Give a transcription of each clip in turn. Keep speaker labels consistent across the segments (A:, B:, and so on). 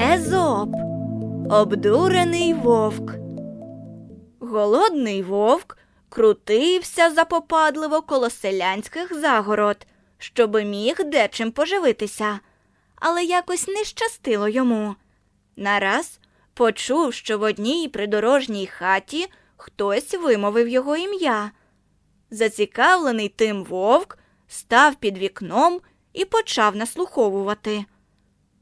A: Езоп. Обдурений вовк. Голодний вовк крутився запопадливо коло селянських загород, щоби міг дечим поживитися, але якось не щастило йому. Нараз почув, що в одній придорожній хаті хтось вимовив його ім'я. Зацікавлений тим вовк став під вікном і почав наслуховувати.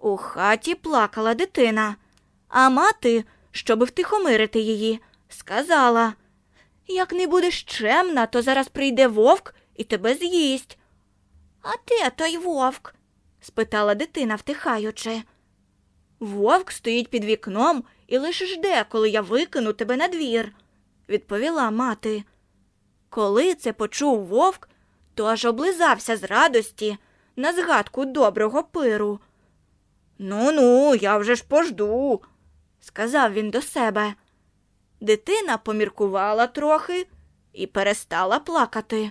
A: У хаті плакала дитина, а мати, щоби втихомирити її, сказала Як не будеш чемна, то зараз прийде вовк і тебе з'їсть. А де той вовк? спитала дитина, втихаючи. Вовк стоїть під вікном і лише жде, коли я викину тебе на двір, відповіла мати. Коли це почув вовк, то аж облизався з радості на згадку доброго пиру. Ну ну, я вже ж пожду, сказав він до себе. Дитина поміркувала трохи і перестала плакати.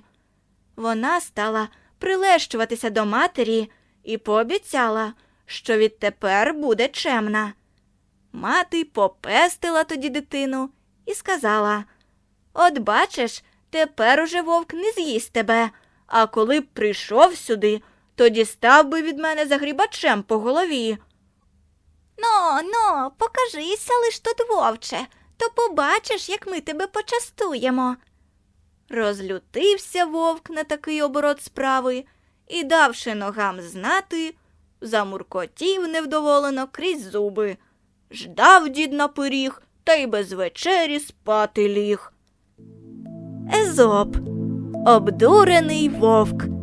A: Вона стала прилещуватися до матері і пообіцяла, що відтепер буде чемна. Мати попестила тоді дитину і сказала От бачиш, тепер уже вовк не з'їсть тебе, а коли б прийшов сюди, то дістав би від мене загрібачем по голові. Ну, ну, покажися лиш тут, вовче, то побачиш, як ми тебе почастуємо. Розлютився вовк на такий оборот справи і, давши ногам знати, замуркотів невдоволено крізь зуби. Ждав дід на пиріг та й без вечері спати ліг. Езоп. Обдурений вовк.